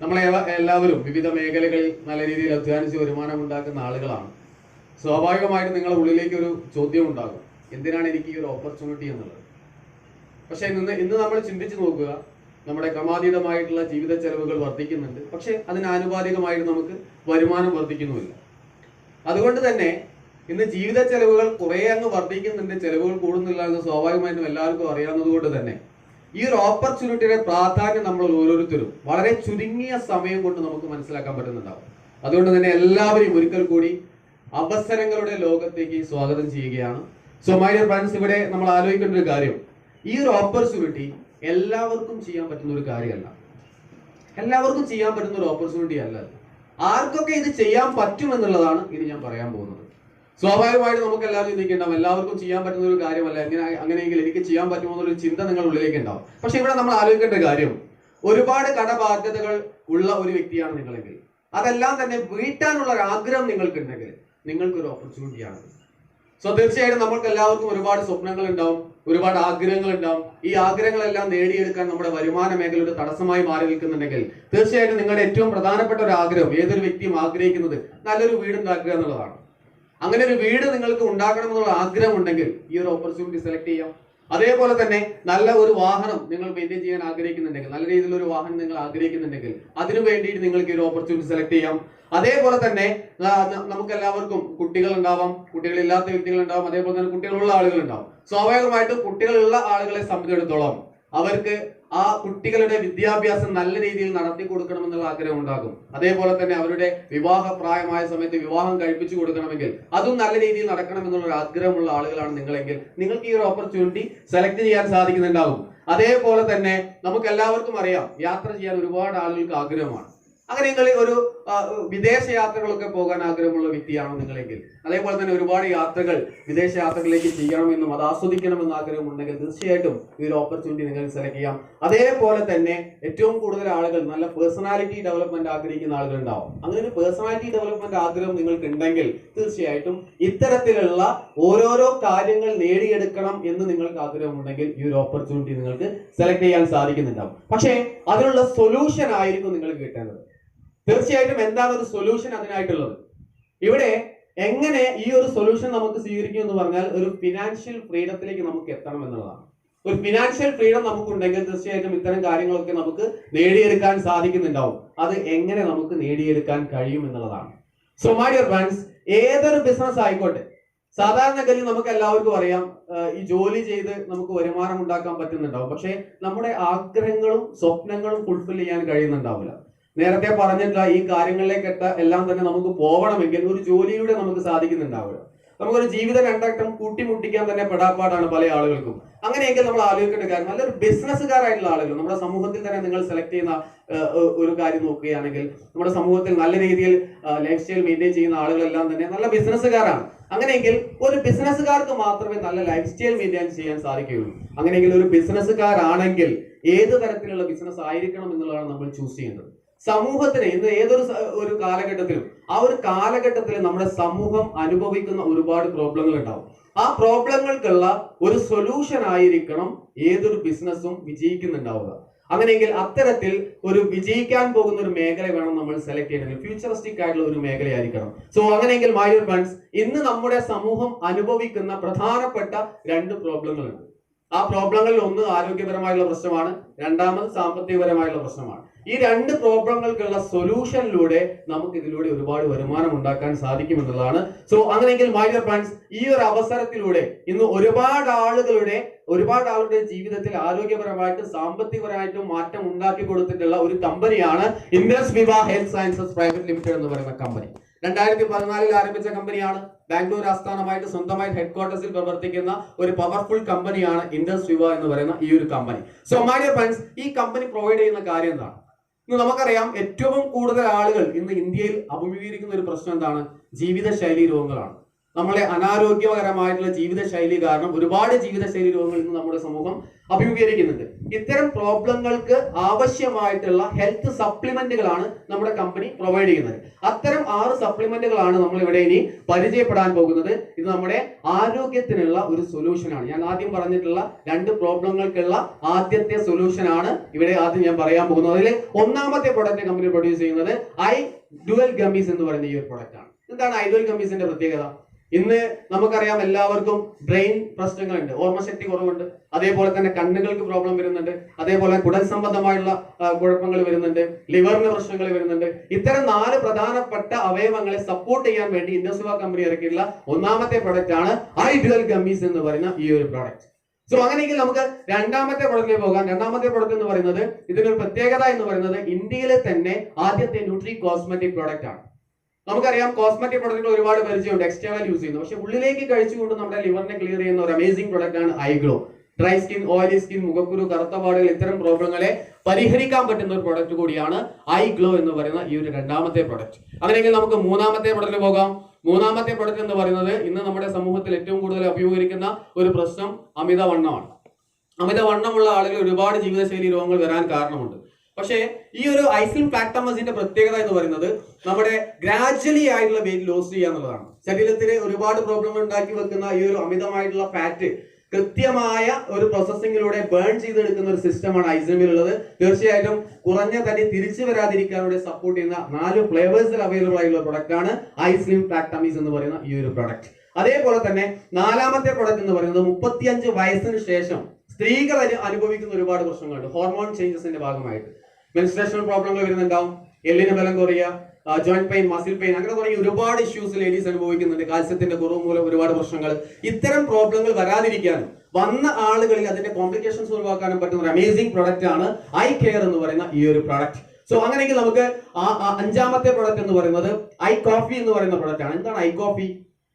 നമ്മളെ എല്ലാവരും വിവിധ മേഖലകളിൽ നല്ല രീതിയിൽ അധ്വാനിച്ച് വരുമാനം ഉണ്ടാക്കുന്ന ആളുകളാണ്. സ്വാഭാവികമായിട്ട് നിങ്ങളുടെ ഉള്ളിലേക്ക് ഒരു ചോദ്യം ഉണ്ടാകും എന്തിനാണ് എനിക്ക് ഈ ഒരു ഓപ്പർച്യൂണിറ്റി എന്നുള്ളത്? പക്ഷേ ഇന്ന് ഇന്ന് നമ്മൾ ചിന്തിച്ചു നോക്കുക നമ്മുടെ ക്രമാതീതമായിട്ടുള്ള ജീവിത ചെലവുകൾ വർദ്ധിക്കുന്നുണ്ട്. പക്ഷേ അതിനാനുപാതികമായിട്ട് നമുക്ക് വരുമാനം വർദ്ധിക്കുന്നുമില്ല. അതുകൊണ്ട് തന്നെ ഇന്ന് ജീവിത ചെലവുകൾ കുറേ അങ്ങ് വർദ്ധിക്കുന്നുണ്ട് ചെലവുകൾ കൂടുന്നില്ല എന്ന് സ്വാഭാവികമായിട്ടും എല്ലാവർക്കും അറിയാവുന്നത് കൊണ്ട് തന്നെ ഈ ഒരു ഓപ്പർച്യൂണിറ്റിയുടെ പ്രാധാന്യം നമ്മൾ ഓരോരുത്തരും വളരെ ചുരുങ്ങിയ സമയം കൊണ്ട് നമുക്ക് മനസ്സിലാക്കാൻ പറ്റുന്നുണ്ടാവും. അതുകൊണ്ട് തന്നെ എല്ലാവരെയും ഒരിക്കൽ കൂടി അവസരങ്ങളുടെ ലോകത്തേക്ക് സ്വാഗതം ചെയ്യുകയാണ്. സോ മൈ ഡിയർ ഫ്രണ്ട്സ് ഇവിടെ നമ്മൾ ആലോചിക്കേണ്ട ഒരു കാര്യം. ഈ ഒരു ഓപ്പർച്യൂണിറ്റി എല്ലാവർക്കും ചെയ്യാൻ പറ്റുന്ന ഒരു കാര്യമല്ല. എല്ലാവർക്കും ചെയ്യാൻ പറ്റുന്ന ഒരു ഓപ്പർച്യൂണിറ്റി അല്ല ആർക്കൊക്കെ ഇത് ചെയ്യാൻ പറ്റുമെന്നുള്ളതാണ് ഇനി ഞാൻ പറയാൻ പോകുന്നത്. സ്വാഭാവികമായിട്ട് നമുക്ക് എല്ലാവരും ചിന്തിക്കേണ്ടാവും. എല്ലാവർക്കും ചെയ്യാൻ പറ്റുന്ന ഒരു കാര്യമല്ല. എങ്ങനെ അങ്ങനെയെങ്കിൽ എനിക്ക് ചെയ്യാൻ പറ്റുമോ എന്നൊരു ചിന്ത നിങ്ങളുടെ ഉള്ളിലേക്ക് ഉണ്ടാവും പക്ഷെ ഇവിടെ നമ്മൾ ആലോചിക്കേണ്ട കാര്യം. ഒരുപാട് കടബാധ്യതകൾ ഉള്ള ഒരു വ്യക്തിയാണ് നിങ്ങളെങ്കിൽ. അതെല്ലാം തന്നെ വീട്ടാനുള്ള ഒരു ആഗ്രഹം നിങ്ങൾക്കുണ്ടെങ്കിൽ നിങ്ങൾക്കൊരു ഓപ്പർച്യൂണിറ്റിയാണ് സോ തീർച്ചയായിട്ടും നമ്മൾക്ക് എല്ലാവർക്കും ഒരുപാട് സ്വപ്നങ്ങൾ ഉണ്ടാവും ഒരുപാട് ആഗ്രഹങ്ങൾ ഉണ്ടാവും ഈ ആഗ്രഹങ്ങളെല്ലാം നേടിയെടുക്കാൻ നമ്മുടെ വരുമാന മേഖല ഒരു തടസ്സമായി മാറി നിൽക്കുന്നുണ്ടെങ്കിൽ തീർച്ചയായിട്ടും നിങ്ങളുടെ ഏറ്റവും പ്രധാനപ്പെട്ട ഒരു ആഗ്രഹം ഏതൊരു വ്യക്തിയും ആഗ്രഹിക്കുന്നത് നല്ലൊരു വീട് ഉണ്ടാക്കുക എന്നുള്ളതാണ്. അങ്ങനെ ഒരു വീട് നിങ്ങൾക്ക് ഉണ്ടാക്കണം എന്നുള്ള ആഗ്രഹം ഉണ്ടെങ്കിൽ ഈ ഒരു ഓപ്പർച്യൂണിറ്റി സെലക്ട് ചെയ്യാം. അതേപോലെ തന്നെ നല്ല ഒരു വാഹനം നിങ്ങൾ മെയിന്റെയിൻ ചെയ്യാൻ ആഗ്രഹിക്കുന്നുണ്ടെങ്കിൽ നല്ല രീതിയിൽ ഒരു വാഹനം നിങ്ങൾ ആഗ്രഹിക്കുന്നുണ്ടെങ്കിൽ അതിനു വേണ്ടിയിട്ട് നിങ്ങൾക്ക് ഒരു ഓപ്പർച്യൂണിറ്റി സെലക്ട് ചെയ്യാം. അതേപോലെ തന്നെ നമുക്ക് എല്ലാവർക്കും കുട്ടികൾ ഉണ്ടാവാം കുട്ടികളില്ലാത്ത വ്യക്തികൾ ഉണ്ടാവാം അതേപോലെ തന്നെ കുട്ടികളുള്ള ആളുകൾ ഉണ്ടാവും സ്വാഭാവികമായിട്ടും കുട്ടികളുള്ള ആളുകളെ സംബന്ധിച്ചിടത്തോളം അവർക്ക് ആ കുട്ടികളുടെ വിദ്യാഭ്യാസം നല്ല രീതിയിൽ നടത്തി കൊടുക്കണമെന്നുള്ള ആഗ്രഹം ഉണ്ടാകും. അതേപോലെ തന്നെ അവരുടെ വിവാഹ പ്രായമായ സമയത്ത് വിവാഹം കഴിപ്പിച്ചു കൊടുക്കണമെങ്കിൽ അതും നല്ല രീതിയിൽ നടക്കണം എന്നുള്ള ഒരു ആഗ്രഹമുള്ള ആളുകളാണ് നിങ്ങളെങ്കിൽ നിങ്ങൾക്ക് ഈ ഒരു ഓപ്പർച്യൂണിറ്റി സെലക്ട് ചെയ്യാൻ സാധിക്കുന്നുണ്ടാകും അതേപോലെ തന്നെ നമുക്ക് എല്ലാവർക്കും അറിയാം യാത്ര ചെയ്യാൻ ഒരുപാട് ആളുകൾക്ക് ആഗ്രഹമാണ്. അങ്ങനെ നിങ്ങൾ ഒരു വിദേശ യാത്രകളൊക്കെ പോകാൻ ആഗ്രഹമുള്ള വ്യക്തിയാണോ നിങ്ങളെങ്കിൽ? അതേപോലെ തന്നെ ഒരുപാട് യാത്രകൾ വിദേശ യാത്രകളിലേക്ക് ചെയ്യണമെന്നും അത് ആസ്വദിക്കണമെന്ന് ആഗ്രഹമുണ്ടെങ്കിൽ തീർച്ചയായിട്ടും ഈ ഒരു ഓപ്പർച്യൂണിറ്റി നിങ്ങൾ സെലക്ട് ചെയ്യാം. അതേപോലെ തന്നെ ഏറ്റവും കൂടുതൽ ആളുകൾ നല്ല പേഴ്സണാലിറ്റി ഡെവലപ്മെന്റ് ആഗ്രഹിക്കുന്ന ആളുകൾ ഉണ്ടാവും അങ്ങനെ പേഴ്സണാലിറ്റി ഡെവലപ്മെന്റ് ആഗ്രഹം നിങ്ങൾക്ക് ഉണ്ടെങ്കിൽ തീർച്ചയായിട്ടും ഇത്തരത്തിലുള്ള ഓരോരോ കാര്യങ്ങൾ നേടിയെടുക്കണം എന്ന് നിങ്ങൾക്ക് ആഗ്രഹമുണ്ടെങ്കിൽ ഈ ഒരു ഓപ്പർച്യൂണിറ്റി നിങ്ങൾക്ക് സെലക്ട് ചെയ്യാൻ സാധിക്കുന്നുണ്ടാവും. പക്ഷേ അതിനുള്ള സൊല്യൂഷൻ ആയിരിക്കും നിങ്ങൾക്ക് കിട്ടേണ്ടത്. തീർച്ചയായിട്ടും എന്താണ് ഒരു സൊല്യൂഷൻ അതിനായിട്ടുള്ളത്? ഇവിടെ എങ്ങനെ ഈ ഒരു സൊല്യൂഷൻ നമുക്ക് സ്വീകരിക്കും എന്ന് പറഞ്ഞാൽ ഒരു ഫിനാൻഷ്യൽ ഫ്രീഡത്തിലേക്ക് നമുക്ക് എത്തണം എന്നുള്ളതാണ്. ഒരു ഫിനാൻഷ്യൽ ഫ്രീഡം നമുക്കുണ്ടെങ്കിൽ തീർച്ചയായിട്ടും ഇത്തരം കാര്യങ്ങളൊക്കെ നമുക്ക് നേടിയെടുക്കാൻ സാധിക്കുന്നുണ്ടാവും. അത് എങ്ങനെ നമുക്ക് നേടിയെടുക്കാൻ കഴിയും എന്നുള്ളതാണ്. സോ മൈ ഡിയർ ഫ്രണ്ട്സ് ഏതൊരു ബിസിനസ് ആയിക്കോട്ടെ സാധാരണഗതി നമുക്ക് എല്ലാവർക്കും അറിയാം ഈ ജോലി ചെയ്ത് നമുക്ക് വരുമാനം ഉണ്ടാക്കാൻ പറ്റുന്നുണ്ടാവും. പക്ഷേ നമ്മുടെ ആഗ്രഹങ്ങളും സ്വപ്നങ്ങളും ഫുൾഫിൽ ചെയ്യാൻ കഴിയുന്നുണ്ടാവില്ല. നേരത്തെ പറഞ്ഞിട്ടുള്ള ഈ കാര്യങ്ങളിലേക്കൊക്കെ എല്ലാം തന്നെ നമുക്ക് പോകണമെങ്കിൽ ഒരു ജോലിയിലൂടെ നമുക്ക് സാധിക്കുന്നുണ്ടാവുക. നമുക്കൊരു ജീവിതം രണ്ടാട്ടം കൂട്ടിമുട്ടിക്കാൻ തന്നെ പെടാപ്പാടാണ് പല ആളുകൾക്കും. അങ്ങനെയെങ്കിൽ നമ്മൾ ആലോചിക്കേണ്ട കാര്യം നല്ലൊരു ബിസിനസ്സുകാരായിട്ടുള്ള ആളുകൾ നമ്മുടെ സമൂഹത്തിൽ തന്നെ നിങ്ങൾ സെലക്ട് ചെയ്യുന്ന ഒരു കാര്യം നോക്കുകയാണെങ്കിൽ നമ്മുടെ സമൂഹത്തിൽ നല്ല രീതിയിൽ ലൈഫ് സ്റ്റൈൽ മെയിന്റെയിൻ ചെയ്യുന്ന ആളുകളെല്ലാം തന്നെ നല്ല ബിസിനസ്സുകാരാണ്. അങ്ങനെയെങ്കിൽ ഒരു ബിസിനസ്സുകാർക്ക് മാത്രമേ നല്ല ലൈഫ് സ്റ്റൈൽ മെയിന്റെയിൻ ചെയ്യാൻ സാധിക്കുകയുള്ളൂ. അങ്ങനെയെങ്കിൽ ഒരു ബിസിനസ്സുകാരാണെങ്കിൽ ഏത് തരത്തിലുള്ള ബിസിനസ് ആയിരിക്കണം എന്നുള്ളതാണ് നമ്മൾ ചൂസ് ചെയ്യേണ്ടത്. സമൂഹത്തിന് ഇന്ന് ഏതൊരു ഒരു കാലഘട്ടത്തിലും ആ ഒരു കാലഘട്ടത്തിൽ നമ്മുടെ സമൂഹം അനുഭവിക്കുന്ന ഒരുപാട് പ്രോബ്ലങ്ങൾ ഉണ്ടാവും ആ പ്രോബ്ലങ്ങൾക്കുള്ള ഒരു സൊല്യൂഷൻ ആയിരിക്കണം ഏതൊരു ബിസിനസ്സും വിജയിക്കുന്നുണ്ടാവുക. അങ്ങനെയെങ്കിൽ അത്തരത്തിൽ ഒരു വിജയിക്കാൻ പോകുന്ന ഒരു മേഖല വേണം നമ്മൾ സെലക്ട് ചെയ്യണമെങ്കിൽ ഫ്യൂച്ചറിസ്റ്റിക് ആയിട്ടുള്ള ഒരു മേഖലയായിരിക്കണം. സോ അങ്ങനെയെങ്കിൽ മൈ ഫ്രണ്ട്സ് ഇന്ന് നമ്മുടെ സമൂഹം അനുഭവിക്കുന്ന പ്രധാനപ്പെട്ട രണ്ട് പ്രോബ്ലങ്ങളുണ്ട് ആ പ്രോബ്ലങ്ങളിൽ ഒന്ന് ആരോഗ്യപരമായുള്ള പ്രശ്നമാണ് രണ്ടാമത് സാമ്പത്തികപരമായുള്ള പ്രശ്നമാണ്. ഈ രണ്ട് പ്രോബ്ലങ്ങൾക്കുള്ള സൊല്യൂഷനിലൂടെ നമുക്ക് ഇതിലൂടെ ഒരുപാട് വരുമാനം ഉണ്ടാക്കാൻ സാധിക്കുമെന്നുള്ളതാണ് സോ അങ്ങനെയെങ്കിൽ മൈ ഡിയർ ഫ്രണ്ട്സ് ഈ ഒരു അവസരത്തിലൂടെ ഇന്ന് ഒരുപാട് ആളുകളുടെ ഒരുപാട് ആളുടെ ജീവിതത്തിൽ ആരോഗ്യപരമായിട്ടും സാമ്പത്തികപരമായിട്ടും മാറ്റം ഉണ്ടാക്കി കൊടുത്തിട്ടുള്ള ഒരു കമ്പനിയാണ് Indus Viva Health Sciences Private Limited എന്ന് പറയുന്ന കമ്പനി. രണ്ടായിരത്തി പതിനാലിൽ ആരംഭിച്ച കമ്പനിയാണ്. ബാംഗ്ലൂർ ആസ്ഥാനമായിട്ട് സ്വന്തമായി ഹെഡ് ക്വാർട്ടേഴ്സിൽ പ്രവർത്തിക്കുന്ന ഒരു പവർഫുൾ കമ്പനിയാണ് ഇൻഡസ് വിവ എന്ന് പറയുന്ന ഈ ഒരു company so my dear friends ഈ കമ്പനി പ്രൊവൈഡ് ചെയ്യുന്ന കാര്യം എന്താണ്? ഇന്ന് നമുക്കറിയാം ഏറ്റവും കൂടുതൽ ആളുകൾ ഇന്ന് ഇന്ത്യയിൽ അഭിമുഖീകരിക്കുന്ന ഒരു പ്രശ്നം എന്താണ്? ജീവിതശൈലി രോഗങ്ങളാണ്. നമ്മളെ അനാരോഗ്യകരമായിട്ടുള്ള ജീവിതശൈലി കാരണം ഒരുപാട് ജീവിതശൈലി രോഗങ്ങൾ ഇന്ന് നമ്മുടെ സമൂഹം അഭിമുഖീകരിക്കുന്നുണ്ട്. ഇത്തരം പ്രോബ്ലങ്ങൾക്ക് ആവശ്യമായിട്ടുള്ള ഹെൽത്ത് സപ്ലിമെന്റുകളാണ് നമ്മുടെ കമ്പനി പ്രൊവൈഡ് ചെയ്യുന്നത്. അത്തരം ആറ് സപ്ലിമെന്റുകളാണ് നമ്മൾ ഇവിടെ ഇനി പരിചയപ്പെടാൻ പോകുന്നത്. ഇത് നമ്മുടെ ആരോഗ്യത്തിനുള്ള ഒരു സൊല്യൂഷൻ ആണ്. ഞാൻ ആദ്യം പറഞ്ഞിട്ടുള്ള രണ്ട് പ്രോബ്ലങ്ങൾക്കുള്ള ആദ്യത്തെ സൊല്യൂഷൻ ആണ് ഇവിടെ ആദ്യം ഞാൻ പറയാൻ പോകുന്നത്. അതിൽ ഒന്നാമത്തെ പ്രൊഡക്റ്റ് കമ്പനി പ്രൊഡ്യൂസ് ചെയ്യുന്നത് ഐ ഡുവൽ ഗമീസ് എന്ന് പറയുന്ന ഈ ഒരു പ്രൊഡക്റ്റ് ആണ്. എന്താണ് ഐ ഡുവൽ ഗമീസിന്റെ പ്രത്യേകത? ഇന്ന് നമുക്കറിയാം എല്ലാവർക്കും ബ്രെയിൻ പ്രശ്നങ്ങളുണ്ട് ഓർമ്മശക്തി കുറവുണ്ട് അതേപോലെ തന്നെ കണ്ണുകൾക്ക് പ്രോബ്ലം വരുന്നുണ്ട് അതേപോലെ കുടൽ സംബന്ധമായുള്ള കുഴപ്പങ്ങൾ വരുന്നുണ്ട് ലിവറിന് പ്രശ്നങ്ങൾ വരുന്നുണ്ട്. ഇത്തരം നാല് പ്രധാനപ്പെട്ട അവയവങ്ങളെ സപ്പോർട്ട് ചെയ്യാൻ വേണ്ടി ഇൻഡസ്വ കമ്പനി ഇറക്കിയിട്ടുള്ള ഒന്നാമത്തെ പ്രൊഡക്റ്റ് ആണ് ഐ ഡുവൽ ഗമ്മീസ് എന്ന് പറയുന്ന ഈ ഒരു പ്രൊഡക്റ്റ് സോ അങ്ങനെയെങ്കിൽ നമുക്ക് രണ്ടാമത്തെ പ്രൊഡക്റ്റിൽ പോകാം. രണ്ടാമത്തെ പ്രൊഡക്റ്റ് എന്ന് പറയുന്നത് ഇതിനൊരു പ്രത്യേകത എന്ന് പറയുന്നത് ഇന്ത്യയിലെ തന്നെ ആദ്യത്തെ ന്യൂട്രി കോസ്മെറ്റിക് പ്രോഡക്റ്റ് ആണ്. നമുക്കറിയാം കോസ്മെറ്റിക് പ്രൊഡക്റ്റുകൾ ഒരുപാട് പരിചയമുണ്ട് എക്സ്റ്റേണൽ യൂസ് ചെയ്യുന്നു. പക്ഷെ ഉള്ളിലേക്ക് കഴിച്ചുകൊണ്ട് നമ്മുടെ ലിവറിനെ ക്ലിയർ ചെയ്യുന്ന ഒരു അമേസിംഗ് പ്രൊഡക്റ്റ് ആണ് I glow dry skin oily skin മുഖക്കുരു കറുത്ത പാടുകൾ ഇത്തരം പ്രോബ്ലങ്ങളെ പരിഹരിക്കാൻ പറ്റുന്ന ഒരു പ്രൊഡക്റ്റ് കൂടിയാണ് ഐ ഗ്ലോ എന്ന് പറയുന്ന ഈ ഒരു രണ്ടാമത്തെ പ്രൊഡക്റ്റ് അങ്ങനെയെങ്കിൽ നമുക്ക് മൂന്നാമത്തെ പ്രൊഡക്റ്റ് പോകാം. മൂന്നാമത്തെ പ്രൊഡക്റ്റ് എന്ന് പറയുന്നത് ഇന്ന് നമ്മുടെ സമൂഹത്തിൽ ഏറ്റവും കൂടുതൽ അഭിമുഖീകരിക്കുന്ന ഒരു പ്രശ്നം അമിതവണ്ണമാണ്. അമിതവണ്ണമുള്ള ആളുകൾ ഒരുപാട് ജീവിതശൈലി രോഗങ്ങൾ വരാൻ കാരണമുണ്ട്. പക്ഷേ ഈ ഒരു ഐസിൻ പ്ലാക്ടമസിന്റെ പ്രത്യേകത എന്ന് പറയുന്നത് നമ്മുടെ ഗ്രാജ്വലി ആയിട്ടുള്ള വെയിറ്റ് ലോസ് ചെയ്യുക എന്നുള്ളതാണ്. ശരീരത്തിന് ഒരുപാട് പ്രോബ്ലം ഉണ്ടാക്കി വെക്കുന്ന ഈ ഒരു അമിതമായിട്ടുള്ള ഫാറ്റ് കൃത്യമായ ഒരു പ്രോസസ്സിംഗിലൂടെ ബേൺ ചെയ്തെടുക്കുന്ന ഒരു സിസ്റ്റമാണ് ഐസമിലുള്ളത്. തീർച്ചയായിട്ടും കുറഞ്ഞ തടി തിരിച്ചു വരാതിരിക്കാനൂടെ സപ്പോർട്ട് ചെയ്യുന്ന നാല് ഫ്ലേവേഴ്സിൽ അവൈലബിൾ ആയിട്ടുള്ള പ്രൊഡക്റ്റ് ആണ് ഐസ്ലിം പ്ലാക്ടമീസ് എന്ന് പറയുന്ന ഈ ഒരു പ്രൊഡക്റ്റ് അതേപോലെ തന്നെ നാലാമത്തെ പ്രൊഡക്റ്റ് എന്ന് പറയുന്നത് മുപ്പത്തിയഞ്ച് വയസ്സിന് ശേഷം സ്ത്രീകൾ അനുഭവിക്കുന്ന ഒരുപാട് പ്രശ്നങ്ങളുണ്ട്. ഹോർമോൺ ചേഞ്ചസിന്റെ ഭാഗമായിട്ട്. മെൻസ്ട്രേഷൻ പ്രോബ്ലങ്ങൾ വരുന്നുണ്ടാവും. എല്ലിന് ബലം കുറയുക ജോയിന്റ് പെയിൻ മസിൽ പെയിൻ അങ്ങനെ തുടങ്ങി ഒരുപാട് ഇഷ്യൂസ് ലേഡീസ് അനുഭവിക്കുന്നുണ്ട്. കാൽസ്യത്തിന്റെ കുറവ് മൂലം ഒരുപാട് പ്രശ്നങ്ങൾ. ഇത്തരം പ്രോബ്ലങ്ങൾ വരാതിരിക്കാനും വന്ന ആളുകളിൽ അതിന്റെ കോംപ്ലിക്കേഷൻസ് ഒഴിവാക്കാനും പറ്റുന്ന ഒരു അമേസിംഗ് പ്രൊഡക്റ്റ് ആണ് ഐ കെയർ എന്ന് പറയുന്ന ഈ ഒരു പ്രൊഡക്റ്റ് സോ അങ്ങനെയെങ്കിൽ നമുക്ക് ആ അഞ്ചാമത്തെ പ്രൊഡക്റ്റ് എന്ന് പറയുന്നത് ഐ കോഫി എന്ന് പറയുന്ന പ്രൊഡക്റ്റ് ആണ്. എന്താണ് ഐ കോഫി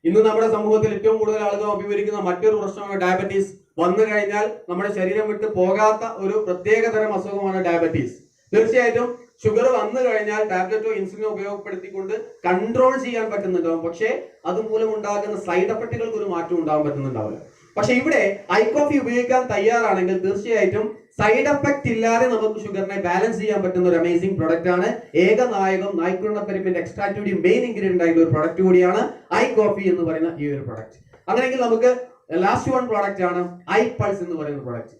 ഇന്ന് നമ്മുടെ സമൂഹത്തിൽ ഏറ്റവും കൂടുതൽ ആളുകൾ അഭിമുഖീകരിക്കുന്ന മറ്റൊരു പ്രശ്നമാണ് ഡയബറ്റീസ് വന്നു കഴിഞ്ഞാൽ നമ്മുടെ ശരീരം വിട്ട് പോകാത്ത ഒരു പ്രത്യേകതരം അസുഖമാണ് ഡയബറ്റീസ് തീർച്ചയായിട്ടും ഷുഗർ വന്നു കഴിഞ്ഞാൽ ടാബ്ലറ്റോ ഇൻസുലിനോ ഉപയോഗപ്പെടുത്തിക്കൊണ്ട് കൺട്രോൾ ചെയ്യാൻ പറ്റുന്നുണ്ടാവും. പക്ഷേ അതുമൂലം ഉണ്ടാകുന്ന സൈഡ് എഫക്റ്റുകൾക്ക് ഒരു മാറ്റം ഉണ്ടാവാൻ പറ്റുന്നുണ്ടാവില്ല. പക്ഷെ ഇവിടെ ഐ കോഫി ഉപയോഗിക്കാൻ തയ്യാറാണെങ്കിൽ തീർച്ചയായിട്ടും സൈഡ് എഫക്റ്റ് ഇല്ലാതെ നമുക്ക് ഷുഗറിനെ ബാലൻസ് ചെയ്യാൻ പറ്റുന്ന ഒരു അമേസിംഗ് പ്രൊഡക്റ്റ് ആണ്. ഏകനായകം നായ്ക്കുണ്ണപ്പെരിമിന്റെ എക്സ്ട്രാക്റ്റൂഡിയും മെയിൻ ഇൻഗ്രീഡിയന്റ് ആയിട്ടുള്ള ഒരു പ്രൊഡക്റ്റ് കൂടിയാണ് ഐ കോഫി എന്ന് പറയുന്ന ഈ ഒരു പ്രൊഡക്റ്റ് അങ്ങനെയെങ്കിൽ നമുക്ക് ലാസ്റ്റ് വൺ പ്രോഡക്റ്റ് ആണ് ഐ പൾസ് എന്ന് പറയുന്ന പ്രൊഡക്റ്റ്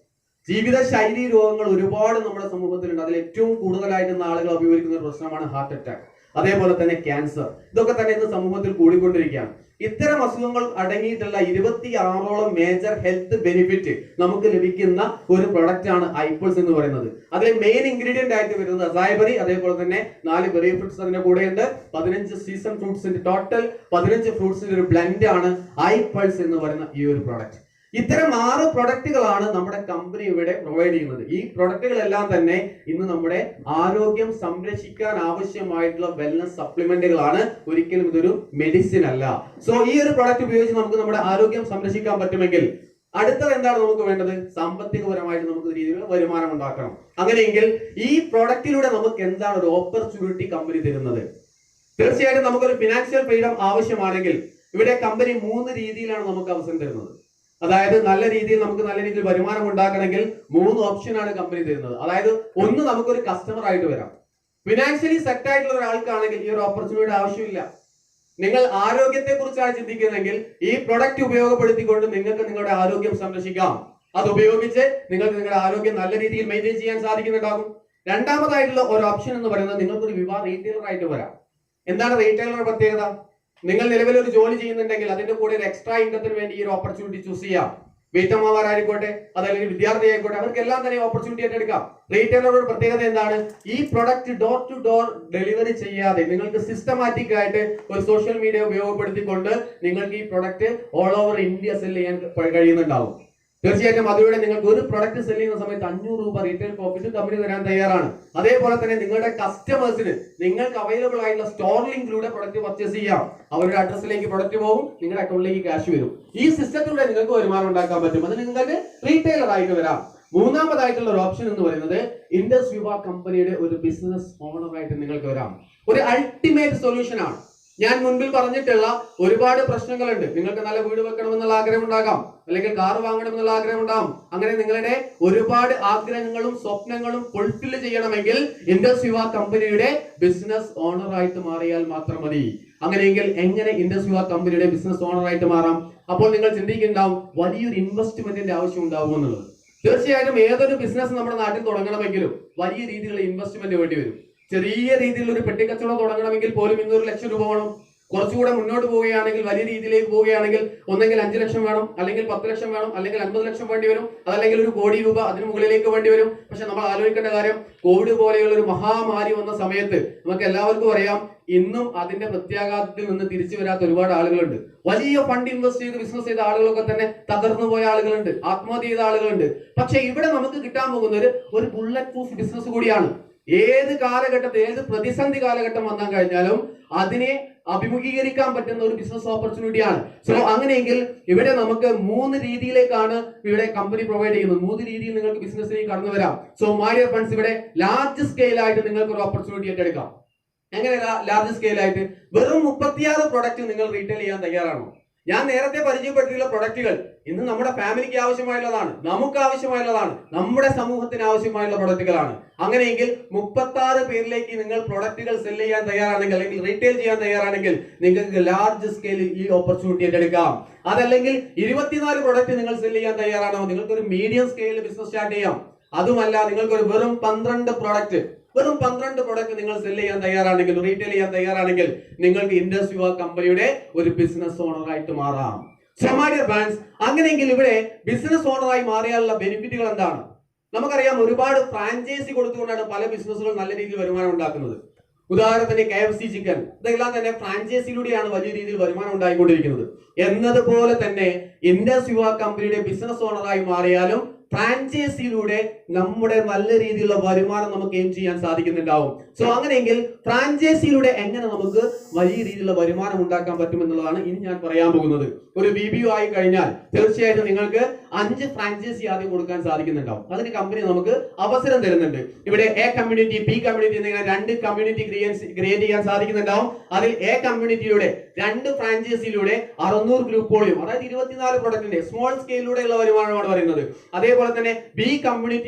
ജീവിത ശൈലി രോഗങ്ങൾ ഒരുപാട് നമ്മുടെ സമൂഹത്തിലുണ്ട്. അതിൽ ഏറ്റവും കൂടുതലായിട്ട് ആളുകൾ അഭിമുഖീകരിക്കുന്ന ഒരു പ്രശ്നമാണ് ഹാർട്ട് അറ്റാക്ക് അതേപോലെ തന്നെ ക്യാൻസർ ഇതൊക്കെ തന്നെ ഇന്ന് സമൂഹത്തിൽ കൂടിക്കൊണ്ടിരിക്കുകയാണ്. ഇത്തരം അസുഖങ്ങൾ അടങ്ങിയിട്ടുള്ള ഇരുപത്തി ആറോളം മേജർ ഹെൽത്ത് ബെനിഫിറ്റ് നമുക്ക് ലഭിക്കുന്ന ഒരു പ്രൊഡക്റ്റ് ആണ് ഐപ്പിൾസ് എന്ന് പറയുന്നത്. അതിലെ മെയിൻ ഇൻഗ്രീഡിയന്റ് ആയിട്ട് വരുന്നത് അസായബറി അതേപോലെ തന്നെ നാല് ബെറി ഫ്രൂട്ട്സ് അതിന്റെ ഉണ്ട് പതിനഞ്ച് സീസൺ ഫ്രൂട്ട്സിന്റെ ടോട്ടൽ പതിനഞ്ച് ഫ്രൂട്ട്സിന്റെ ഒരു ബ്ലെൻഡ് ആണ് ഐപ്പിൾസ് എന്ന് പറയുന്ന ഈ ഒരു പ്രൊഡക്റ്റ് ഇത്തരം ആറ് പ്രൊഡക്റ്റുകളാണ് നമ്മുടെ കമ്പനി ഇവിടെ പ്രൊവൈഡ് ചെയ്യുന്നത്. ഈ പ്രൊഡക്റ്റുകളെല്ലാം തന്നെ ഇന്ന് നമ്മുടെ ആരോഗ്യം സംരക്ഷിക്കാൻ ആവശ്യമായിട്ടുള്ള വെൽനസ് സപ്ലിമെന്റുകളാണ് ഒരിക്കലും ഇതൊരു മെഡിസിൻ അല്ല. സോ ഈ ഒരു പ്രൊഡക്റ്റ് ഉപയോഗിച്ച് നമുക്ക് നമ്മുടെ ആരോഗ്യം സംരക്ഷിക്കാൻ പറ്റുമെങ്കിൽ അടുത്തത് എന്താണ് നമുക്ക് വേണ്ടത്? സാമ്പത്തികപരമായിട്ട് നമുക്ക് രീതിയിൽ വരുമാനം ഉണ്ടാക്കണം. അങ്ങനെയെങ്കിൽ ഈ പ്രൊഡക്റ്റിലൂടെ നമുക്ക് എന്താണ് ഒരു ഓപ്പർച്യൂണിറ്റി കമ്പനി തരുന്നത്? തീർച്ചയായിട്ടും നമുക്കൊരു ഫിനാൻഷ്യൽ ഫ്രീഡം ആവശ്യമാണെങ്കിൽ ഇവിടെ കമ്പനി മൂന്ന് രീതിയിലാണ് നമുക്ക് അവസരം തരുന്നത്. അതായത് നല്ല രീതിയിൽ നമുക്ക് നല്ല രീതിയിൽ വരുമാനം ഉണ്ടാക്കണമെങ്കിൽ മൂന്ന് ഓപ്ഷനാണ് കമ്പനി തരുന്നത്. അതായത് ഒന്ന് നമുക്കൊരു കസ്റ്റമർ ആയിട്ട് വരാം. ഫിനാൻഷ്യലി സെറ്റ് ആയിട്ടുള്ള ഒരാൾക്കാണെങ്കിൽ ഈ ഒരു ഓപ്പർച്യൂണിറ്റി ആവശ്യമില്ല. നിങ്ങൾ ആരോഗ്യത്തെ കുറിച്ചാണ് ചിന്തിക്കുന്നതെങ്കിൽ ഈ പ്രൊഡക്റ്റ് ഉപയോഗപ്പെടുത്തിക്കൊണ്ട് നിങ്ങൾക്ക് നിങ്ങളുടെ ആരോഗ്യം സംരക്ഷിക്കാം. അത് ഉപയോഗിച്ച് നിങ്ങൾക്ക് നിങ്ങളുടെ ആരോഗ്യം നല്ല രീതിയിൽ മെയിന്റെയിൻ ചെയ്യാൻ സാധിക്കുന്നുണ്ടാകും. രണ്ടാമതായിട്ടുള്ള ഒരു ഓപ്ഷൻ എന്ന് പറയുന്നത് നിങ്ങൾക്കൊരു വിവാഹ റീറ്റെയിലർ ആയിട്ട് വരാം. എന്താണ് റീറ്റെയിലറുടെ പ്രത്യേകത? നിങ്ങൾ നിലവിൽ ഒരു ജോലി ചെയ്യുന്നുണ്ടെങ്കിൽ അതിന്റെ കൂടെ ഒരു എക്സ്ട്രാ ഇൻകത്തിന് വേണ്ടി ഈ ഒരു ഓപ്പർച്യൂണിറ്റി ചൂസ് ചെയ്യാം. വീട്ടമ്മമാരായിക്കോട്ടെ അതല്ലെങ്കിൽ വിദ്യാർത്ഥി ആയിക്കോട്ടെ അവർക്കെല്ലാം തന്നെ ഓപ്പർച്യൂണിറ്റി ഏറ്റെടുക്കാം റീറ്റെയിലറുടെ പ്രത്യേകത എന്താണ്? ഈ product door to door delivery ചെയ്യാതെ നിങ്ങൾക്ക് സിസ്റ്റമാറ്റിക് ആയിട്ട് ഒരു സോഷ്യൽ മീഡിയ ഉപയോഗപ്പെടുത്തിക്കൊണ്ട് നിങ്ങൾക്ക് ഈ product all over India sell ചെയ്യാൻ കഴിയുന്നുണ്ടാവും. തീർച്ചയായിട്ടും അതിലൂടെ നിങ്ങൾക്ക് ഒരു പ്രൊഡക്റ്റ് സെൽ ചെയ്യുന്ന സമയത്ത് അഞ്ഞൂറ് രൂപ റീറ്റെയിൽ പ്രോഫിറ്റ് കമ്പനി തരാൻ തയ്യാറാണ്. അതേപോലെ തന്നെ നിങ്ങളുടെ കസ്റ്റമേഴ്സിന് നിങ്ങൾക്ക് അവൈലബിൾ ആയിട്ടുള്ള സ്റ്റോർ ലിങ്കിലൂടെ പ്രൊഡക്റ്റ് പർച്ചേസ് ചെയ്യാം. അവരുടെ അഡ്രസ്സിലേക്ക് പ്രൊഡക്റ്റ് പോകും നിങ്ങളുടെ അക്കൗണ്ടിലേക്ക് ക്യാഷ് വരും. ഈ സിസ്റ്റത്തിലൂടെ നിങ്ങൾക്ക് വരുമാനം ഉണ്ടാക്കാൻ പറ്റും. അത് നിങ്ങൾക്ക് റീറ്റെയിലർ ആയിട്ട് വരാം. മൂന്നാമതായിട്ടുള്ള ഒരു ഓപ്ഷൻ എന്ന് പറയുന്നത് ഇൻഡസ് യുവ കമ്പനിയുടെ ഒരു ബിസിനസ് ഓണറായിട്ട് നിങ്ങൾക്ക് വരാം. ഒരു അൾട്ടിമേറ്റ് സൊല്യൂഷൻ ആണ്. ഞാൻ മുൻപിൽ പറഞ്ഞിട്ടുള്ള ഒരുപാട് പ്രശ്നങ്ങളുണ്ട്. നിങ്ങൾക്ക് നല്ല വീട് വെക്കണമെന്നുള്ള ആഗ്രഹം ഉണ്ടാകാം അല്ലെങ്കിൽ കാർ വാങ്ങണമെന്നുള്ള ആഗ്രഹം ഉണ്ടാകും അങ്ങനെ നിങ്ങളുടെ ഒരുപാട് ആഗ്രഹങ്ങളും സ്വപ്നങ്ങളും ഫുൾഫിൽ ചെയ്യണമെങ്കിൽ ഇൻഡസ് യുവ കമ്പനിയുടെ ബിസിനസ് ഓണർ ആയിട്ട് മാറിയാൽ മാത്രം മതി. അങ്ങനെയെങ്കിൽ എങ്ങനെ ഇൻഡസ് യുവ കമ്പനിയുടെ ബിസിനസ് ഓണർ ആയിട്ട് മാറാം? അപ്പോൾ നിങ്ങൾ ചിന്തിക്കുന്നുണ്ടാവും വലിയൊരു ഇൻവെസ്റ്റ്മെന്റിന്റെ ആവശ്യം ഉണ്ടാവും എന്നുള്ളത്. തീർച്ചയായിട്ടും ഏതൊരു ബിസിനസ് നമ്മുടെ നാട്ടിൽ തുടങ്ങണമെങ്കിലും വലിയ രീതിയിലുള്ള ഇൻവെസ്റ്റ്മെന്റ് വേണ്ടി വരും. ചെറിയ രീതിയിൽ ഒരു പെട്ടിക്കച്ചവടം തുടങ്ങണമെങ്കിൽ പോലും ഇന്നൊരു ലക്ഷം രൂപ വേണം. കുറച്ചുകൂടെ മുന്നോട്ട് പോവുകയാണെങ്കിൽ വലിയ രീതിയിലേക്ക് പോവുകയാണെങ്കിൽ ഒന്നെങ്കിൽ അഞ്ച് ലക്ഷം വേണം അല്ലെങ്കിൽ പത്ത് ലക്ഷം വേണം അല്ലെങ്കിൽ അൻപത് ലക്ഷം വേണ്ടി വരും അതല്ലെങ്കിൽ ഒരു കോടി രൂപ അതിന് മുകളിലേക്ക് വേണ്ടി വരും. പക്ഷെ നമ്മൾ ആലോചിക്കേണ്ട കാര്യം കോവിഡ് പോലെയുള്ള ഒരു മഹാമാരി വന്ന സമയത്ത് നമുക്ക് എല്ലാവർക്കും അറിയാം ഇന്നും അതിന്റെ പ്രത്യാഘാതത്തിൽ നിന്ന് തിരിച്ചു വരാത്ത ഒരുപാട് ആളുകളുണ്ട്. വലിയ ഫണ്ട് ഇൻവെസ്റ്റ് ചെയ്ത് ബിസിനസ് ചെയ്ത ആളുകളൊക്കെ തന്നെ തകർന്നു പോയ ആളുകളുണ്ട് ആത്മഹത്യ ചെയ്ത ആളുകളുണ്ട്. പക്ഷെ ഇവിടെ നമുക്ക് കിട്ടാൻ പോകുന്നത് ഒരു ബുള്ളറ്റ് പ്രൂഫ് ബിസിനസ് കൂടിയാണ്. ഏത് കാലഘട്ടത്തിൽ ഏത് പ്രതിസന്ധി കാലഘട്ടം വന്നാൽ കഴിഞ്ഞാലും അതിനെ അഭിമുഖീകരിക്കാൻ പറ്റുന്ന ഒരു ബിസിനസ് ഓപ്പർച്യൂണിറ്റിയാണ് സോ അങ്ങനെയെങ്കിൽ ഇവിടെ നമുക്ക് മൂന്ന് രീതിയിലേക്കാണ് ഇവിടെ കമ്പനി പ്രൊവൈഡ് ചെയ്യുന്നത്. മൂന്ന് രീതിയിൽ നിങ്ങൾക്ക് ബിസിനസ്സിലേക്ക് കടന്നു വരാം. സോ മാരിയർ ഫണ്ട്സ് ഇവിടെ ലാർജ് സ്കെയിലായിട്ട് നിങ്ങൾക്ക് ഒരു ഓപ്പർച്യൂണിറ്റി ഏറ്റെടുക്കാം. എങ്ങനെ ലാർജ് സ്കെയിലായിട്ട് വെറും മുപ്പത്തിയാറ് പ്രൊഡക്റ്റ് നിങ്ങൾ റീറ്റെയിൽ ചെയ്യാൻ തയ്യാറാണോ? ഞാൻ നേരത്തെ പരിചയപ്പെട്ടിട്ടുള്ള പ്രൊഡക്റ്റുകൾ ഇന്ന് നമ്മുടെ ഫാമിലിക്ക് ആവശ്യമായുള്ളതാണ് നമുക്ക് ആവശ്യമായുള്ളതാണ് നമ്മുടെ സമൂഹത്തിന് ആവശ്യമായുള്ള പ്രൊഡക്റ്റുകളാണ് അങ്ങനെയെങ്കിൽ മുപ്പത്തി ആറ് പേരിലേക്ക് നിങ്ങൾ പ്രൊഡക്റ്റുകൾ സെൽ ചെയ്യാൻ തയ്യാറാണെങ്കിൽ അല്ലെങ്കിൽ റീറ്റെയിൽ ചെയ്യാൻ തയ്യാറാണെങ്കിൽ നിങ്ങൾക്ക് ലാർജ് സ്കെയിലിൽ ഈ ഓപ്പർച്യൂണിറ്റി ഏറ്റെടുക്കാം. അതല്ലെങ്കിൽ ഇരുപത്തിനാല് പ്രൊഡക്റ്റ് നിങ്ങൾ സെൽ ചെയ്യാൻ തയ്യാറാണോ? നിങ്ങൾക്ക് ഒരു മീഡിയം സ്കെയിലിൽ ബിസിനസ് സ്റ്റാർട്ട് ചെയ്യാം. അതുമല്ല നിങ്ങൾക്ക് ഒരു വെറും പന്ത്രണ്ട് പ്രൊഡക്റ്റ് വെറും പന്ത്രണ്ട് പ്രൊഡക്റ്റ് നിങ്ങൾ സെൽ ചെയ്യാൻ തയ്യാറാണെങ്കിൽ റീറ്റെയിൽ ചെയ്യാൻ തയ്യാറാണെങ്കിൽ നിങ്ങൾക്ക് ഇൻഡസ് യുവ കമ്പനിയുടെ ഒരു ബിസിനസ് ഓണറായിട്ട് മാറാം. സൊമാലിയർ ബ്രാൻഡ്സ് അങ്ങനെയെങ്കിൽ ഇവിടെ ബിസിനസ് ഓണറായി മാറിയാലുള്ള ബെനിഫിറ്റുകൾ എന്താണ്? നമുക്കറിയാം ഒരുപാട് ഫ്രാഞ്ചൈസി കൊടുത്തുകൊണ്ടാണ് പല ബിസിനസ്സുകൾ നല്ല രീതിയിൽ വരുമാനം ഉണ്ടാക്കുന്നത്. ഉദാഹരണത്തിന് കെ എഫ് സി ചിക്കൻ ഇതെല്ലാം തന്നെ ഫ്രാഞ്ചൈസിയിലൂടെയാണ് വലിയ രീതിയിൽ വരുമാനം ഉണ്ടായിക്കൊണ്ടിരിക്കുന്നത്. എന്നതുപോലെ തന്നെ ഇൻഡസ് യുവ കമ്പനിയുടെ ബിസിനസ് ഓണറായി മാറിയാലും ഫ്രാഞ്ചൈസിയിലൂടെ നമ്മുടെ നല്ല രീതിയിലുള്ള വരുമാനം നമുക്ക് എയിം ചെയ്യാൻ സാധിക്കുന്നുണ്ടാവും. സോ അങ്ങനെയെങ്കിൽ ഫ്രാഞ്ചൈസിയിലൂടെ എങ്ങനെ നമുക്ക് വലിയ രീതിയിലുള്ള വരുമാനം ഉണ്ടാക്കാൻ പറ്റുമെന്നുള്ളതാണ് ഇനി ഞാൻ പറയാൻ പോകുന്നത്. ഒരു ബി ബി ആയി കഴിഞ്ഞാൽ തീർച്ചയായിട്ടും നിങ്ങൾക്ക് അഞ്ച് ഫ്രാഞ്ചൈസി ആദ്യം കൊടുക്കാൻ സാധിക്കുന്നുണ്ടാവും. അതിന് കമ്പനി നമുക്ക് അവസരം തരുന്നുണ്ട്. ഇവിടെ എ കമ്മ്യൂണിറ്റി ബി കമ്മ്യൂണിറ്റി എന്നിങ്ങനെ രണ്ട് കമ്മ്യൂണിറ്റി ക്രിയേറ്റ് ചെയ്യാൻ സാധിക്കുന്നുണ്ടാവും. അതിൽ എ കമ്മ്യൂണിറ്റിയിലൂടെ രണ്ട് ഫ്രാഞ്ചൈസിയിലൂടെ അറുന്നൂറ് ഗ്രൂപ്പുകളും അതായത് ഇരുപത്തിനാല് പ്രൊഡക്റ്റിന്റെ സ്മോൾ സ്കെയിലൂടെയുള്ള വരുമാനമാണ് പറയുന്നത്. അതേപോലെ തന്നെ ബി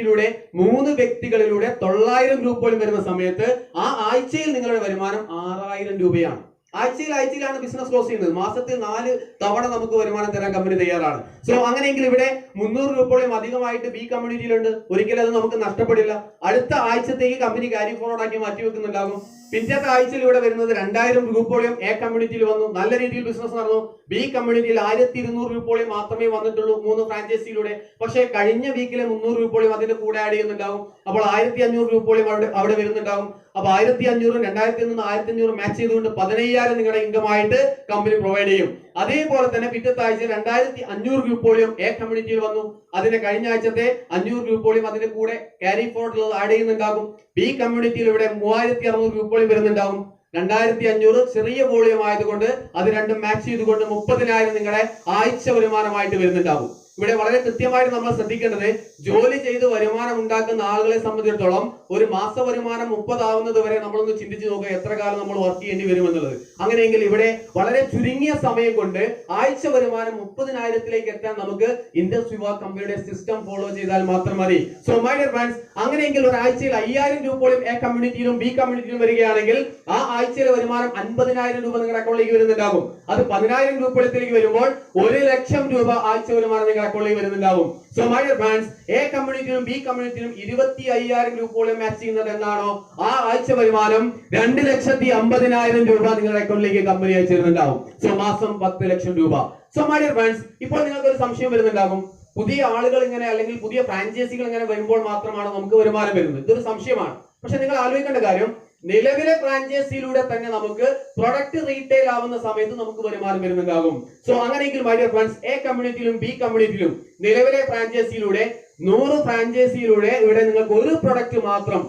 കമ്മ്യൂണിറ്റിയിലൂടെ മൂന്ന് വ്യക്തികളിലൂടെ തൊള്ളായിരം രൂപ പോലും വരുന്ന സമയത്ത് ആ ആഴ്ചയിൽ നിങ്ങളുടെ വരുമാനം ആറായിരം രൂപയാണ്. ആഴ്ചയിൽ ആഴ്ചയിലാണ് ബിസിനസ് ക്ലോസ് ചെയ്യുന്നത്. മാസത്തിൽ നാല് തവണ നമുക്ക് വരുമാനം തരാൻ കമ്പനി തയ്യാറാണ്. സോ അങ്ങനെയെങ്കിൽ ഇവിടെ മുന്നൂറ് രൂപയോളം അധികമായിട്ട് ബി കമ്മ്യൂണിറ്റിയിലുണ്ട് ഒരിക്കലും അത് നമുക്ക് നഷ്ടപ്പെടില്ല. അടുത്ത ആഴ്ചത്തേക്ക് കമ്പനി കാരി ഫോർവേഡ് ആക്കി മാറ്റി വെക്കുന്നുണ്ടാകും പിറ്റത്തെ ആഴ്ചയിൽ ഇവിടെ വരുന്നത് രണ്ടായിരം രൂപയോളം എ കമ്മ്യൂണിറ്റിയിൽ വന്നു. നല്ല രീതിയിൽ ബിസിനസ് നടന്നു. ബി കമ്മ്യൂണിറ്റിയിൽ ആയിരത്തി ഇരുന്നൂറ് രൂപോളിയം മാത്രമേ വന്നിട്ടുള്ളൂ മൂന്ന് ഫ്രാഞ്ചൈസിയിലൂടെ പക്ഷേ കഴിഞ്ഞ വീക്കിലെ മുന്നൂറ് രൂപോളിയം അതിന്റെ കൂടെ ആഡ് ചെയ്യുന്നുണ്ടാവും. അപ്പോൾ ആയിരത്തി അഞ്ഞൂറ് രൂപോളിയം അവിടെ അവിടെ വരുന്നുണ്ടാവും. അപ്പൊ ആയിരത്തി അഞ്ഞൂറും രണ്ടായിരത്തി നിന്ന് ആയിരത്തി അഞ്ഞൂറ് മാച്ച് ചെയ്തുകൊണ്ട് പതിനയ്യായിരം നിങ്ങളുടെ ഇൻകം ആയിട്ട് കമ്പനി പ്രൊവൈഡ് ചെയ്യും. അതേപോലെ തന്നെ പിറ്റത്തെ ആഴ്ച രണ്ടായിരത്തി അഞ്ഞൂറ് ഗ്രൂപ്പോളിയം എ കമ്മ്യൂണിറ്റിയിൽ വന്നു. അതിന്റെ കഴിഞ്ഞ ആഴ്ചത്തെ അഞ്ഞൂറ് ഗ്രൂപ്പോളിയം അതിന്റെ കൂടെ ക്യാരി ഫോർഡിൽ ആഡ് ചെയ്യുന്നുണ്ടാകും. ബി കമ്മ്യൂണിറ്റിയിൽ ഇവിടെ മൂവായിരത്തി അറുന്നൂറ് ഗ്രൂപ്പോളിയം വരുന്നുണ്ടാകും. രണ്ടായിരത്തി അഞ്ഞൂറ് ചെറിയ വോളിയം ആയതുകൊണ്ട് അത് രണ്ടും മാച്ച് ചെയ്തുകൊണ്ട് മുപ്പതിനായിരം നിങ്ങളുടെ ആഴ്ച വരുമാനമായിട്ട് വരുന്നുണ്ടാകും. ഇവിടെ വളരെ കൃത്യമായിട്ട് നമ്മൾ ശ്രദ്ധിക്കേണ്ടത് ജോലി ചെയ്ത് വരുമാനം ഉണ്ടാക്കുന്ന ആളുകളെ സംബന്ധിച്ചിടത്തോളം ഒരു മാസ വരുമാനം മുപ്പതാവുന്നത് വരെ നമ്മളൊന്ന് ചിന്തിച്ചു നോക്കുക എത്ര കാലം നമ്മൾ വർക്ക് ചെയ്യേണ്ടി വരുമെന്നുള്ളത് അങ്ങനെയെങ്കിൽ ഇവിടെ വളരെ ചുരുങ്ങിയ സമയം കൊണ്ട് ആഴ്ച വരുമാനം മുപ്പതിനായിരത്തിലേക്ക് എത്താൻ നമുക്ക് ഇൻഡസ് യുവ കമ്പനിയുടെ സിസ്റ്റം ഫോളോ ചെയ്താൽ മാത്രം മതി. സോ മൈ ഡിയർ ഫ്രണ്ട്സ് അങ്ങനെയെങ്കിൽ ഒരാഴ്ചയിൽ അയ്യായിരം രൂപയോളം എ കമ്മ്യൂണിറ്റിയിലും ബി കമ്മ്യൂണിറ്റിയിലും വരികയാണെങ്കിൽ ആ ആഴ്ചയിലെ വരുമാനം അൻപതിനായിരം രൂപ നിങ്ങളുടെ അക്കൗണ്ടിലേക്ക് വരുന്നുണ്ടാകും. അത് പതിനായിരം രൂപയിലേക്ക് വരുമ്പോൾ ഒരു ലക്ഷം രൂപ ആഴ്ച വരുമാനം അക്കൗണ്ടിലേക്ക് വരുന്നുണ്ടാവും. So my dear friends A കമ്മ്യൂണിറ്റിയിലും B കമ്മ്യൂണിറ്റിയിലും ഇരുപത്തി അയ്യായിരം രൂപയോളം മാച്ച് ചെയ്യുന്നത് എന്നാണോ ആ ആഴ്ച വരുമാനം രണ്ട് ലക്ഷത്തി അമ്പതിനായിരം രൂപ നിങ്ങളുടെ അക്കൗണ്ടിലേക്ക് കമ്പനി അയച്ചു തരുന്നുണ്ടാവും. സോ മാസം പത്ത് ലക്ഷം രൂപ. സോ മൈ ഡിയർ ഫ്രണ്ട്സ് ഇപ്പോൾ നിങ്ങൾക്ക് ഒരു സംശയം വരുന്നുണ്ടാകും. പുതിയ ആളുകൾ ഇങ്ങനെ അല്ലെങ്കിൽ പുതിയ ഫ്രാഞ്ചൈസികൾ ഇങ്ങനെ വരുമ്പോൾ മാത്രമാണ് നമുക്ക് വരുമാനം വരുന്നത്. ഇതൊരു സംശയമാണ്. പക്ഷെ നിങ്ങൾ ആലോചിക്കേണ്ട കാര്യം നിലവിലെ ഫ്രാഞ്ചൈസിയിലൂടെ തന്നെ നമുക്ക് പ്രൊഡക്റ്റ് റീറ്റെയിൽ ആവുന്ന സമയത്ത് നമുക്ക് വരുമാനം വരുന്നുണ്ടാകും. സോ അങ്ങനെയെങ്കിൽ മൈ ഡിയർ ഫ്രണ്ട്സ് എ കമ്മ്യൂണിറ്റിയിലും ബി കമ്മ്യൂണിറ്റിയിലും നിലവിലെ ഫ്രാഞ്ചൈസിയിലൂടെ നൂറ് ഫ്രാഞ്ചൈസിയിലൂടെ ഇവിടെ നിങ്ങൾക്ക് ഒരു പ്രൊഡക്റ്റ് മാത്രം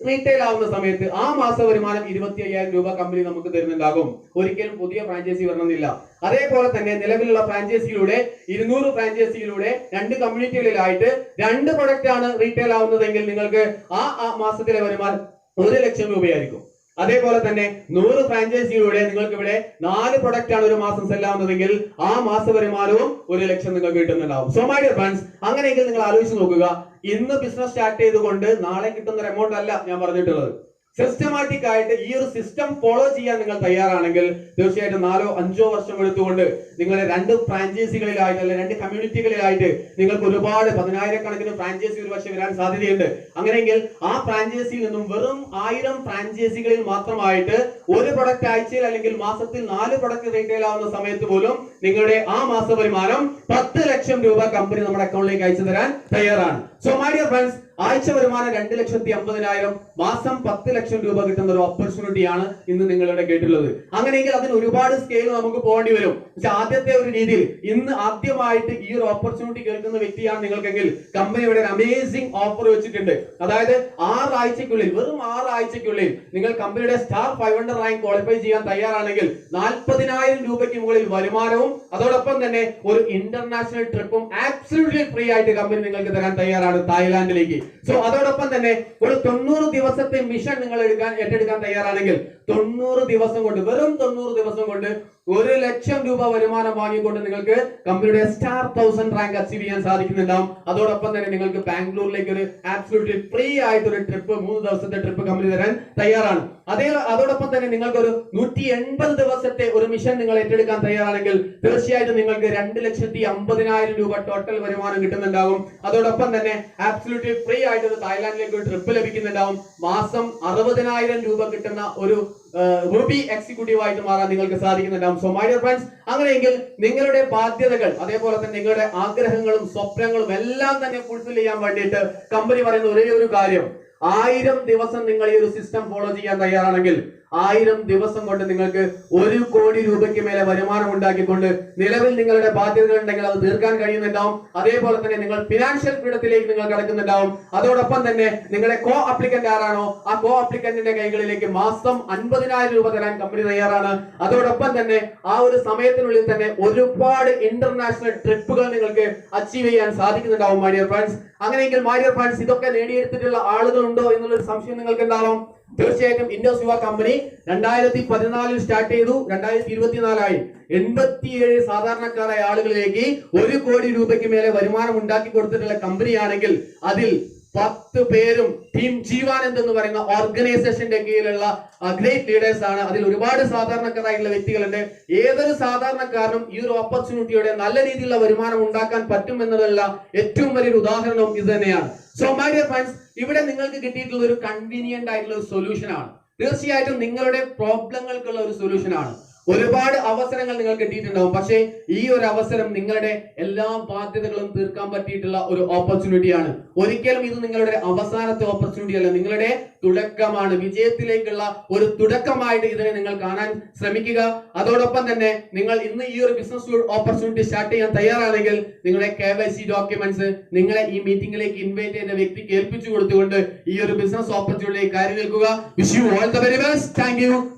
റീറ്റെയിൽ ആവുന്ന സമയത്ത് ആ മാസ വരുമാനം ഇരുപത്തി അയ്യായിരം രൂപ കമ്പനി നമുക്ക് തരുന്നുണ്ടാകും. ഒരിക്കലും പുതിയ ഫ്രാഞ്ചൈസി വരണമെന്നില്ല. അതേപോലെ തന്നെ നിലവിലുള്ള ഫ്രാഞ്ചൈസിയിലൂടെ ഇരുന്നൂറ് ഫ്രാഞ്ചൈസിയിലൂടെ രണ്ട് കമ്മ്യൂണിറ്റികളിലായിട്ട് രണ്ട് പ്രൊഡക്റ്റ് ആണ് റീറ്റെയിൽ ആവുന്നതെങ്കിൽ നിങ്ങൾക്ക് ആ മാസത്തിലെ വരുമാനം ഒരു ലക്ഷം രൂപയായിരിക്കും. അതേപോലെ തന്നെ നൂറ് ഫ്രാഞ്ചൈസിയിലൂടെ നിങ്ങൾക്ക് ഇവിടെ നാല് പ്രൊഡക്റ്റ് ആണ് ഒരു മാസം സെല്ലാവുന്നതെങ്കിൽ ആ മാസ വരുമാനവും ഒരു ലക്ഷം നിങ്ങൾക്ക് കിട്ടുന്നുണ്ടാവും. സോ മൈ ഡിയർ ഫ്രണ്ട്സ് അങ്ങനെയെങ്കിൽ നിങ്ങൾ ആലോചിച്ച് നോക്കുക. ഇന്ന് ബിസിനസ് സ്റ്റാർട്ട് ചെയ്തുകൊണ്ട് നാളെ കിട്ടുന്ന ഒരു എമൗണ്ട് അല്ല ഞാൻ പറഞ്ഞിട്ടുള്ളത്. സിസ്റ്റമാറ്റിക് ആയിട്ട് ഈ ഒരു സിസ്റ്റം ഫോളോ ചെയ്യാൻ നിങ്ങൾ തയ്യാറാണെങ്കിൽ തീർച്ചയായിട്ടും നാലോ അഞ്ചോ വർഷം എടുത്തുകൊണ്ട് നിങ്ങളെ രണ്ട് ഫ്രാഞ്ചൈസികളിലായിട്ട് അല്ലെങ്കിൽ രണ്ട് കമ്മ്യൂണിറ്റികളിലായിട്ട് നിങ്ങൾക്ക് ഒരുപാട് പതിനായിരക്കണക്കിന് ഫ്രാഞ്ചൈസി ഒരു പക്ഷേ വരാൻ സാധ്യതയുണ്ട്. അങ്ങനെയെങ്കിൽ ആ ഫ്രാഞ്ചൈസിയിൽ നിന്നും വെറും ആയിരം ഫ്രാഞ്ചൈസികളിൽ മാത്രമായിട്ട് ഒരു പ്രൊഡക്റ്റ് ആഴ്ചയിൽ അല്ലെങ്കിൽ മാസത്തിൽ നാല് പ്രൊഡക്റ്റ് റീറ്റെയിൽ ആവുന്ന സമയത്ത് പോലും നിങ്ങളുടെ ആ മാസ വരുമാനം പത്ത് ലക്ഷം രൂപ കമ്പനി നമ്മുടെ അക്കൗണ്ടിലേക്ക് അയച്ചു തരാൻ തയ്യാറാണ്. സോ മൈ ഡിയർ ഫ്രണ്ട്സ് ആഴ്ച വരുമാനം രണ്ട് ലക്ഷത്തി അമ്പതിനായിരം മാസം പത്ത് ലക്ഷം രൂപ കിട്ടുന്ന ഒരു ഓപ്പർച്യൂണിറ്റിയാണ് ഇന്ന് നിങ്ങളുടെ കേട്ടുള്ളത് അങ്ങനെയെങ്കിൽ അതിന് ഒരുപാട് സ്കെയിൽ നമുക്ക് പോകേണ്ടി വരും. പക്ഷെ ആദ്യത്തെ ഒരു രീതിയിൽ ഇന്ന് ആദ്യമായിട്ട് ഈ ഒരു ഓപ്പർച്യൂണിറ്റി കേൾക്കുന്ന വ്യക്തിയാണ് നിങ്ങൾക്കെങ്കിൽ കമ്പനിയുടെ ഒരു അമേസിംഗ് ഓഫർ വെച്ചിട്ടുണ്ട്. അതായത് ആറാഴ്ചക്കുള്ളിൽ വെറും ആറാഴ്ചക്കുള്ളിൽ നിങ്ങൾ കമ്പനിയുടെ star five hundred rank qualify ചെയ്യാൻ തയ്യാറാണെങ്കിൽ നാൽപ്പതിനായിരം രൂപയ്ക്ക് മുകളിൽ വരുമാനവും അതോടൊപ്പം തന്നെ ഒരു ഇന്റർനാഷണൽ ട്രിപ്പും ആബ്സല്യൂട്ട്ലി ഫ്രീ ആയിട്ട് കമ്പനി നിങ്ങൾക്ക് തരാൻ തയ്യാറാണ്. തായ്ലാന്റിലേക്ക്. സോ അതോടൊപ്പം തന്നെ ഒരു തൊണ്ണൂറ് ദിവസത്തെ മിഷൻ നിങ്ങൾ എടുക്കാൻ ഏറ്റെടുക്കാൻ തയ്യാറാണെങ്കിൽ തൊണ്ണൂറ് ദിവസം കൊണ്ട് വെറും തൊണ്ണൂറ് ദിവസം കൊണ്ട് ഒരു ലക്ഷം രൂപ വരുമാനം വാങ്ങിക്കൊണ്ട് നിങ്ങൾക്ക് കമ്പനിയുടെ സ്റ്റാർ തൗസൻഡ് റാങ്ക് അച്ചീവ് ചെയ്യാൻ സാധിക്കുന്നുണ്ടാവും. അതോടൊപ്പം തന്നെ നിങ്ങൾക്ക് ബാംഗ്ലൂരിലേക്ക് ഒരു ആബ്സല്യൂട്ട്ലി ഫ്രീ ആയിട്ട് ഒരു ട്രിപ്പ് മൂന്ന് ദിവസത്തെ ട്രിപ്പ് കമ്പനി തരാൻ തയ്യാറാണ്. അതേ അതോടൊപ്പം തന്നെ നിങ്ങൾക്ക് ഒരു നൂറ്റി എൺപത് ദിവസത്തെ ഒരു മിഷൻ നിങ്ങൾ ഏറ്റെടുക്കാൻ തയ്യാറാണെങ്കിൽ തീർച്ചയായിട്ടും നിങ്ങൾക്ക് രണ്ട് ലക്ഷത്തി അമ്പതിനായിരം രൂപ ടോട്ടൽ വരുമാനം കിട്ടുന്നുണ്ടാവും. അതോടൊപ്പം തന്നെ ആബ്സല്യൂട്ട്ലി ഫ്രീ ആയിട്ട് ഒരു തായ്ലാന്റിലേക്ക് ഒരു ട്രിപ്പ് ലഭിക്കുന്നുണ്ടാവും. മാസം അറുപതിനായിരം രൂപ കിട്ടുന്ന ഒരു റൂബി എക്സിക്യൂട്ടീവ് ആയിട്ട് മാറാൻ നിങ്ങൾക്ക് സാധിക്കുന്നുണ്ടാവും. സോ മൈ ഡിയർ ഫ്രണ്ട്സ് അങ്ങനെയെങ്കിൽ നിങ്ങളുടെ ബാധ്യതകൾ അതേപോലെ തന്നെ നിങ്ങളുടെ ആഗ്രഹങ്ങളും സ്വപ്നങ്ങളും എല്ലാം തന്നെ ഫുൾഫിൽ ചെയ്യാൻ വേണ്ടിയിട്ട് കമ്പനി പറയുന്ന ഒരേ ഒരു കാര്യം. ആയിരം ദിവസം നിങ്ങൾ ഈ ഒരു സിസ്റ്റം ഫോളോ ചെയ്യാൻ തയ്യാറാണെങ്കിൽ ആയിരം ദിവസം കൊണ്ട് നിങ്ങൾക്ക് ഒരു കോടി രൂപയ്ക്ക് മേലെ വരുമാനം ഉണ്ടാക്കിക്കൊണ്ട് നിലവിൽ നിങ്ങളുടെ ബാധ്യതകൾ ഉണ്ടെങ്കിൽ അത് തീർക്കാൻ കഴിയുന്നുണ്ടാവും. അതേപോലെ തന്നെ നിങ്ങൾ ഫിനാൻഷ്യൽ ഫ്രീഡത്തിലേക്ക് നിങ്ങൾ കടക്കുന്നുണ്ടാവും. അതോടൊപ്പം തന്നെ നിങ്ങളുടെ കോ അപ്ലിക്കന്റ് ആരാണോ ആ കോ അപ്ലിക്കന്റിന്റെ കൈകളിലേക്ക് മാസം അൻപതിനായിരം രൂപ തരാൻ കമ്പനി തയ്യാറാണ്. അതോടൊപ്പം തന്നെ ആ ഒരു സമയത്തിനുള്ളിൽ തന്നെ ഒരുപാട് ഇന്റർനാഷണൽ ട്രിപ്പുകൾ നിങ്ങൾക്ക് അച്ചീവ് ചെയ്യാൻ സാധിക്കുന്നുണ്ടാവും മൈ ഡിയർ ഫ്രണ്ട്സ് അങ്ങനെയെങ്കിൽ മൈ ഡിയർ ഫ്രണ്ട്സ് ഇതൊക്കെ നേടിയെടുത്തിട്ടുള്ള ആളുകൾ ഉണ്ടോ എന്നുള്ളൊരു സംശയം നിങ്ങൾക്ക് ഉണ്ടാവും തീർച്ചയായിട്ടും ഇൻഡോസ് യുവ കമ്പനി രണ്ടായിരത്തി പതിനാലിൽ സ്റ്റാർട്ട് ചെയ്തു രണ്ടായിരത്തി ഇരുപത്തിനാലായി എൺപത്തിയേഴ് സാധാരണക്കാരായ ആളുകളിലേക്ക് ഒരു കോടി രൂപയ്ക്ക് മേലെ വരുമാനം ഉണ്ടാക്കി കൊടുത്തിട്ടുള്ള കമ്പനിയാണെങ്കിൽ അതിൽ പത്ത് പേരും ടീം ജീവാനന്ദ് എന്ന് പറയുന്ന ഓർഗനൈസേഷന്റെ കീഴിലുള്ള ഗ്രേറ്റ് ലീഡേഴ്സ് ആണ്. അതിൽ ഒരുപാട് സാധാരണക്കാരായിട്ടുള്ള വ്യക്തികളുണ്ട്. ഏതൊരു സാധാരണക്കാരനും ഈ ഒരു ഓപ്പർച്യൂണിറ്റിയുടെ നല്ല രീതിയിലുള്ള വരുമാനം ഉണ്ടാക്കാൻ പറ്റും എന്നതല്ല ഏറ്റവും വലിയൊരു ഉദാഹരണം ഇത് തന്നെയാണ്. സോ മൈ ഡിയർ ഫ്രണ്ട്സ് ഇവിടെ നിങ്ങൾക്ക് കിട്ടിയിട്ടുള്ള ഒരു കൺവീനിയന്റ് ആയിട്ടുള്ള ഒരു സൊല്യൂഷൻ ആണ്. തീർച്ചയായിട്ടും നിങ്ങളുടെ പ്രോബ്ലങ്ങൾക്കുള്ള ഒരു സൊല്യൂഷൻ ആണ്. ഒരുപാട് അവസരങ്ങൾ നിങ്ങൾക്ക് കിട്ടിയിട്ടുണ്ടാവും. പക്ഷേ ഈ ഒരു അവസരം നിങ്ങളുടെ എല്ലാ ബാധ്യതകളും തീർക്കാൻ പറ്റിയിട്ടുള്ള ഒരു ഓപ്പർച്യൂണിറ്റിയാണ് ഒരിക്കലും ഇത് നിങ്ങളുടെ അവസാനത്തെ ഓപ്പർച്യൂണിറ്റി അല്ല. നിങ്ങളുടെ തുടക്കമാണ്. വിജയത്തിലേക്കുള്ള ഒരു തുടക്കമായിട്ട് ഇതിനെ നിങ്ങൾ കാണാൻ ശ്രമിക്കുക. അതോടൊപ്പം തന്നെ നിങ്ങൾ ഇന്ന് ഈ ഒരു ബിസിനസ് ഓപ്പർച്യൂണിറ്റി സ്റ്റാർട്ട് ചെയ്യാൻ തയ്യാറാണെങ്കിൽ നിങ്ങളുടെ കെ വൈ സി ഡോക്യുമെന്റ്സ് നിങ്ങളെ ഈ മീറ്റിംഗിലേക്ക് ഇൻവൈറ്റ് ചെയ്യുന്ന വ്യക്തി ഏൽപ്പിച്ചു കൊടുത്തുകൊണ്ട് ഈ ഒരു ബിസിനസ് ഓപ്പർച്യൂണിറ്റി കാര്യം നിൽക്കുക. Wish you all the very best thank you